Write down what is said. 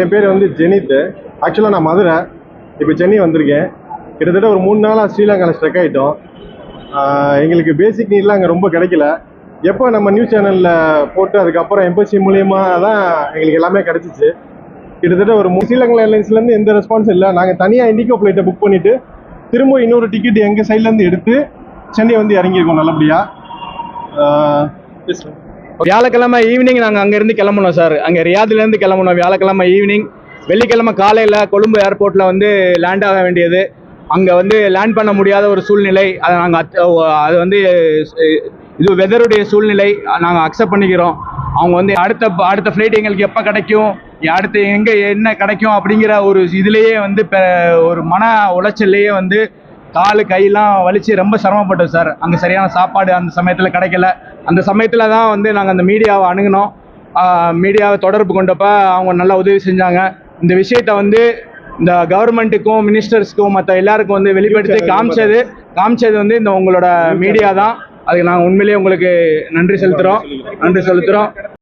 என் பேர் வந்து ஜெனித் ஆக்சுவலாக நான் மதுரை. இப்போ சென்னை வந்திருக்கேன். கிட்டத்தட்ட ஒரு மூணு நாளாக ஸ்ரீலங்காவில் ஸ்ட்ரக் ஆகிட்டோம் எங்களுக்கு பேசிக் நீட்லாம் அங்கே ரொம்ப கிடைக்கல. எப்போ நம்ம நியூஸ் சேனலில் போட்டு அதுக்கப்புறம் எம்பசி மூலியமா தான் எங்களுக்கு எல்லாமே கிடச்சிச்சு. கிட்டத்தட்ட ஒரு ஸ்ரீலங்கா ஏர்லைன்ஸ்லேருந்து எந்த ரெஸ்பான்ஸ் இல்லை. நாங்கள் தனியாக இண்டிகோ ஃப்ளைட்டை புக் பண்ணிவிட்டு திரும்ப இன்னொரு டிக்கெட் எங்கள் சைட்லேருந்து எடுத்து சென்னை வந்து இறங்கியிருக்கோம் நல்லபடியாக வியாழக்கிழமை ஈவினிங் நாங்கள் அங்கேருந்து கிளம்பணும் சார் அங்கே ரியாதுலேருந்து கிளம்பணும். வியாழக்கிழமை ஈவினிங் வெள்ளிக்கிழமை காலையில் கொழும்பு ஏர்போர்ட்டில் வந்து லேண்ட் ஆக வேண்டியது. அங்கே வந்து லேண்ட் பண்ண முடியாத ஒரு சூழ்நிலை. அதை நாங்கள் அது வந்து இது வெதருடைய சூழ்நிலை. நாங்கள் அக்செப்ட் பண்ணிக்கிறோம். அவங்க வந்து அடுத்த அடுத்த ஃப்ளைட் எங்களுக்கு எப்போ கிடைக்கும்? அடுத்து எங்கே என்ன கிடைக்கும்? அப்படிங்கிற ஒரு இதுலேயே வந்து பெ- ஒரு மன உளைச்சல்லையே வந்து காலு கையெல்லாம் வலிச்சு ரொம்ப சிரமப்பட்டோம் சார் அங்கே சரியான சாப்பாடு அந்த சமயத்தில் கிடைக்கல. அந்த சமயத்தில் தான் வந்து நாங்கள் அந்த மீடியாவை அணுகுனோம். மீடியாவை தொடர்பு கொண்டப்ப அவங்க நல்லா உதவி செஞ்சாங்க. இந்த விஷயத்தை வந்து இந்த கவர்மெண்ட்டுக்கும் மினிஸ்டர்ஸ்க்கும் மற்ற எல்லாருக்கும் வந்து வெளிப்படுத்தி காமிச்சது. காமிச்சது வந்து இந்த உங்களோட மீடியா தான். அதுக்கு நாங்கள் உண்மையிலேயே உங்களுக்கு நன்றி செலுத்துகிறோம் நன்றி செலுத்துகிறோம்